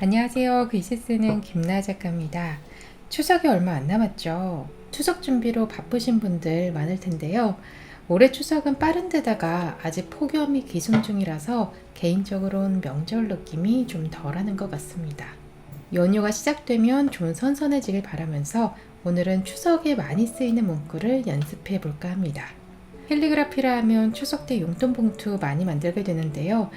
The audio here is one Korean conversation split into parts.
안녕하세요. 글씨 쓰는 김나 작가입니다. 추석이 얼마 안 남았죠. 추석 준비로 바쁘신 분들 많을 텐데요. 올해 추석은 빠른 데다가 아직 폭염이 기승 중이라서 개인적으로는 명절 느낌이 좀 덜하는 것 같습니다. 연휴가 시작되면 좀 선선해지길 바라면서 오늘은 추석에 많이 쓰이는 문구를 연습해 볼까 합니다. 캘리그라피라 하면 추석 때 용돈 봉투 많이 만들게 되는데요.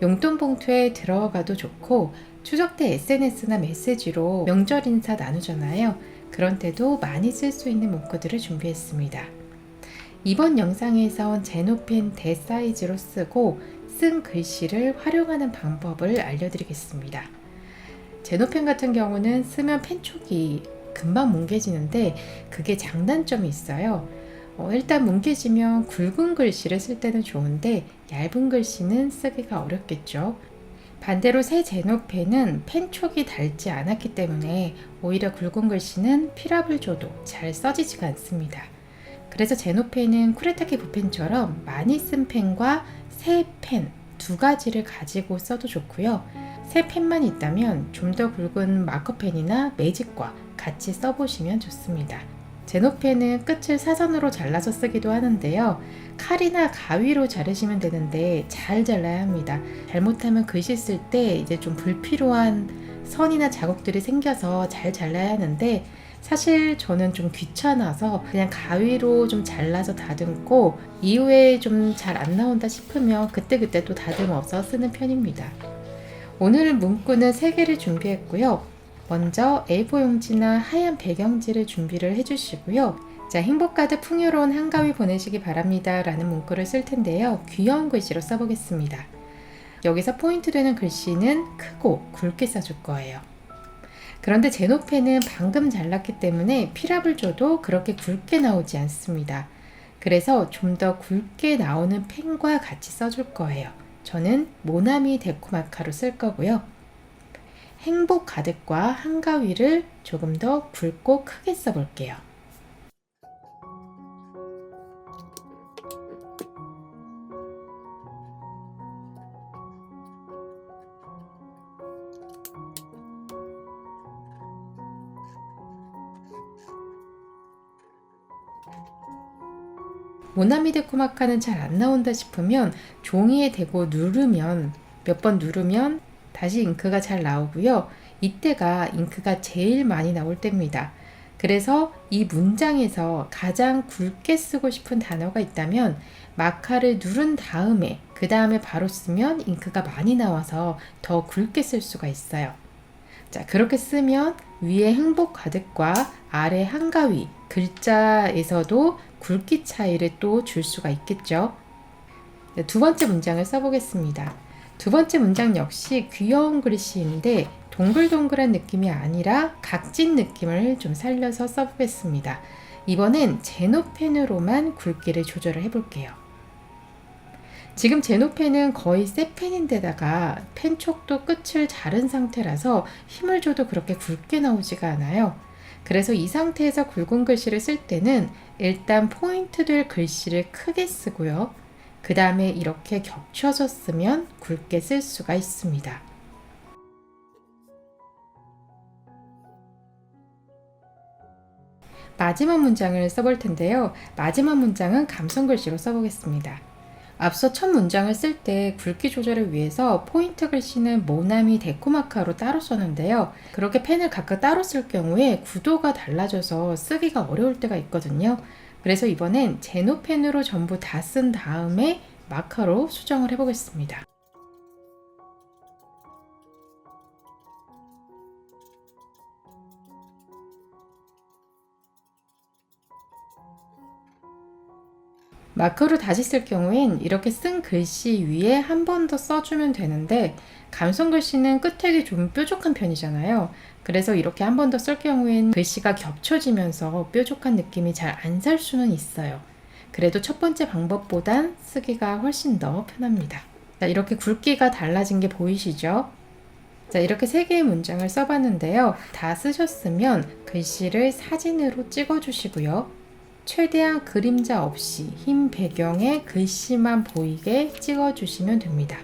용돈 봉투에 들어가도 좋고 추석 때 SNS나 메시지로 명절 인사 나누잖아요. 그런 때도 많이 쓸 수 있는 문구들을 준비했습니다. 이번 영상에선 제노펜 대사이즈로 쓰고 쓴 글씨를 활용하는 방법을 알려드리겠습니다. 제노펜 같은 경우는 쓰면 펜촉이 금방 뭉개지는데 그게 장단점이 있어요. 어, 일단 뭉개지면 굵은 글씨를 쓸 때는 좋은데 얇은 글씨는 쓰기가 어렵겠죠. 반대로 새 제노펜은 펜촉이 닳지 않았기 때문에 오히려 굵은 글씨는 필압을 줘도 잘 써지지가 않습니다. 그래서 제노펜은 쿠레타키 붓펜처럼 많이 쓴 펜과 새 펜 두 가지를 가지고 써도 좋고요. 새 펜만 있다면 좀 더 굵은 마커펜이나 매직과 같이 써보시면 좋습니다. 제노펜은 끝을 사선으로 잘라서 쓰기도 하는데요. 칼이나 가위로 자르시면 되는데 잘 잘라야 합니다. 잘못하면 글씨 쓸 때 이제 좀 불필요한 선이나 자국들이 생겨서 잘 잘라야 하는데 사실 저는 좀 귀찮아서 그냥 가위로 좀 잘라서 다듬고 이후에 좀 잘 안 나온다 싶으면 그때그때 또 다듬어서 쓰는 편입니다. 오늘 문구는 3개를 준비했고요. 먼저 A4 용지나 하얀 배경지를 준비를 해주시고요. 자, 행복 가득 풍요로운 한가위 보내시기 바랍니다. 라는 문구를 쓸 텐데요. 귀여운 글씨로 써보겠습니다. 여기서 포인트 되는 글씨는 크고 굵게 써줄 거예요. 그런데 제노펜은 방금 잘랐기 때문에 필압을 줘도 그렇게 굵게 나오지 않습니다. 그래서 좀 더 굵게 나오는 펜과 같이 써줄 거예요. 저는 모나미 데코마카로 쓸 거고요. 행복 가득과 한가위를 조금 더 굵고 크게 써볼게요. 모나미 데 코마카는 잘 안 나온다 싶으면 종이에 대고 누르면 몇 번 누르면 다시 잉크가 잘 나오고요. 이때가 잉크가 제일 많이 나올 때입니다. 그래서 이 문장에서 가장 굵게 쓰고 싶은 단어가 있다면 마카를 누른 다음에 그 다음에 바로 쓰면 잉크가 많이 나와서 더 굵게 쓸 수가 있어요. 자, 그렇게 쓰면 위에 행복 가득과 아래 한가위 글자에서도 굵기 차이를 또 줄 수가 있겠죠. 네, 두 번째 문장을 써보겠습니다. 두 번째 문장 역시 귀여운 글씨인데 동글동글한 느낌이 아니라 각진 느낌을 좀 살려서 써보겠습니다. 이번엔 제노펜으로만 굵기를 조절을 해볼게요. 지금 제노펜은 거의 새 펜인데다가 펜촉도 끝을 자른 상태라서 힘을 줘도 그렇게 굵게 나오지가 않아요. 그래서 이 상태에서 굵은 글씨를 쓸 때는 일단 포인트 될 글씨를 크게 쓰고요. 그 다음에 이렇게 겹쳐서 쓰면 굵게 쓸 수가 있습니다. 마지막 문장을 써볼 텐데요. 마지막 문장은 감성 글씨로 써보겠습니다. 앞서 첫 문장을 쓸 때 굵기 조절을 위해서 포인트 글씨는 모나미 데코마카로 따로 썼는데요. 그렇게 펜을 각각 따로 쓸 경우에 구도가 달라져서 쓰기가 어려울 때가 있거든요. 그래서 이번엔 제노펜으로 전부 다 쓴 다음에 마카로 수정을 해보겠습니다. 마커로 다시 쓸 경우엔 이렇게 쓴 글씨 위에 한 번 더 써주면 되는데 감성 글씨는 끝택이 좀 뾰족한 편이잖아요. 그래서 이렇게 한 번 더 쓸 경우엔 글씨가 겹쳐지면서 뾰족한 느낌이 잘 안 살 수는 있어요. 그래도 첫 번째 방법보단 쓰기가 훨씬 더 편합니다. 자, 이렇게 굵기가 달라진 게 보이시죠? 자, 이렇게 세 개의 문장을 써봤는데요. 다 쓰셨으면 글씨를 사진으로 찍어주시고요. 최대한 그림자 없이 흰 배경에 글씨만 보이게 찍어주시면 됩니다.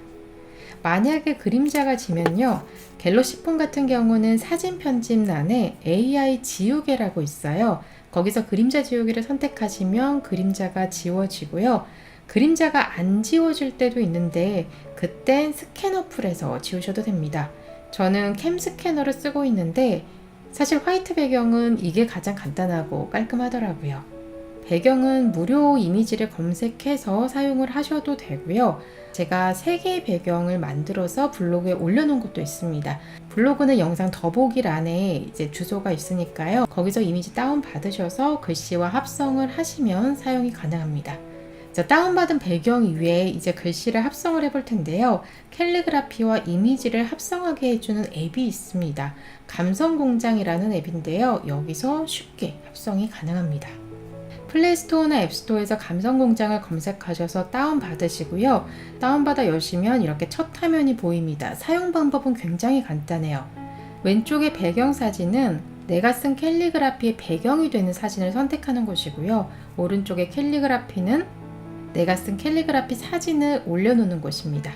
만약에 그림자가 지면요. 갤럭시 폰 같은 경우는 사진 편집란에 AI 지우개라고 있어요. 거기서 그림자 지우개를 선택하시면 그림자가 지워지고요. 그림자가 안 지워질 때도 있는데 그땐 스캐너 풀에서 지우셔도 됩니다. 저는 캠 스캐너를 쓰고 있는데 사실 화이트 배경은 이게 가장 간단하고 깔끔하더라고요. 배경은 무료 이미지를 검색해서 사용을 하셔도 되고요. 제가 3개의 배경을 만들어서 블로그에 올려놓은 것도 있습니다. 블로그는 영상 더보기란에 이제 주소가 있으니까요. 거기서 이미지 다운 받으셔서 글씨와 합성을 하시면 사용이 가능합니다. 자, 다운받은 배경 위에 이제 글씨를 합성을 해볼 텐데요. 캘리그라피와 이미지를 합성하게 해주는 앱이 있습니다. 감성공장이라는 앱인데요. 여기서 쉽게 합성이 가능합니다. 플레이스토어나 앱스토어에서 감성공장을 검색하셔서 다운받으시고요. 다운받아 여시면 이렇게 첫 화면이 보입니다. 사용 방법은 굉장히 간단해요. 왼쪽의 배경 사진은 내가 쓴 캘리그라피의 배경이 되는 사진을 선택하는 것이고요. 오른쪽의 캘리그라피는 내가 쓴 캘리그라피 사진을 올려놓는 곳입니다.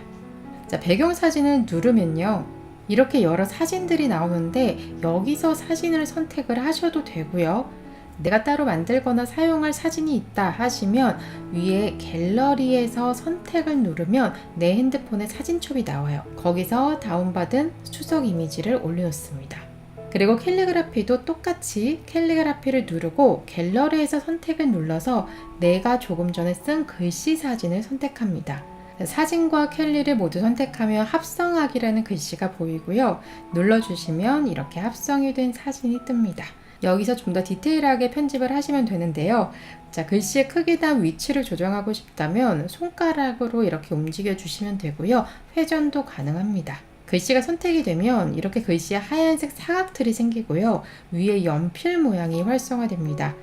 자, 배경 사진을 누르면요. 이렇게 여러 사진들이 나오는데 여기서 사진을 선택을 하셔도 되고요. 내가 따로 만들거나 사용할 사진이 있다 하시면 위에 갤러리에서 선택을 누르면 내 핸드폰에 사진첩이 나와요. 거기서 다운받은 추석 이미지를 올려놓습니다. 그리고 캘리그라피도 똑같이 캘리그라피를 누르고 갤러리에서 선택을 눌러서 내가 조금 전에 쓴 글씨 사진을 선택합니다. 사진과 캘리를 모두 선택하면 합성하기라는 글씨가 보이고요. 눌러주시면 이렇게 합성이 된 사진이 뜹니다. 여기서 좀 더 디테일하게 편집을 하시면 되는데요. 자, 글씨의 크기나 위치를 조정하고 싶다면 손가락으로 이렇게 움직여 주시면 되고요. 회전도 가능합니다. 글씨가 선택이 되면 이렇게 글씨에 하얀색 사각틀이 생기고요. 위에 연필 모양이 활성화됩니다.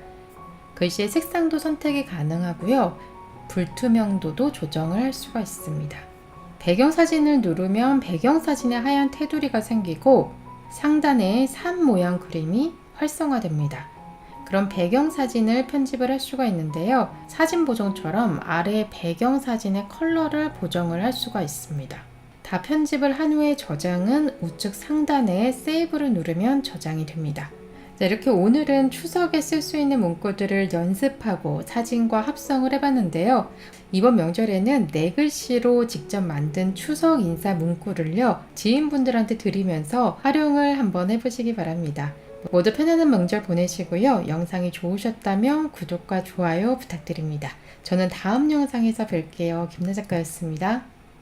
글씨의 색상도 선택이 가능하고요. 불투명도도 조정을 할 수가 있습니다. 배경 사진을 누르면 배경 사진에 하얀 테두리가 생기고 상단에 산 모양 그림이 활성화됩니다. 그럼 배경 사진을 편집을 할 수가 있는데요. 사진 보정처럼 아래 배경 사진의 컬러를 보정을 할 수가 있습니다. 다 편집을 한 후에 저장은 우측 상단에 세이브를 누르면 저장이 됩니다. 자, 이렇게 오늘은 추석에 쓸 수 있는 문구들을 연습하고 사진과 합성을 해봤는데요. 이번 명절에는 네 글씨로 직접 만든 추석 인사 문구를요, 지인분들한테 드리면서 활용을 한번 해보시기 바랍니다. 모두 편안한 명절 보내시고요. 영상이 좋으셨다면 구독과 좋아요 부탁드립니다. 저는 다음 영상에서 뵐게요. 김나 작가였습니다.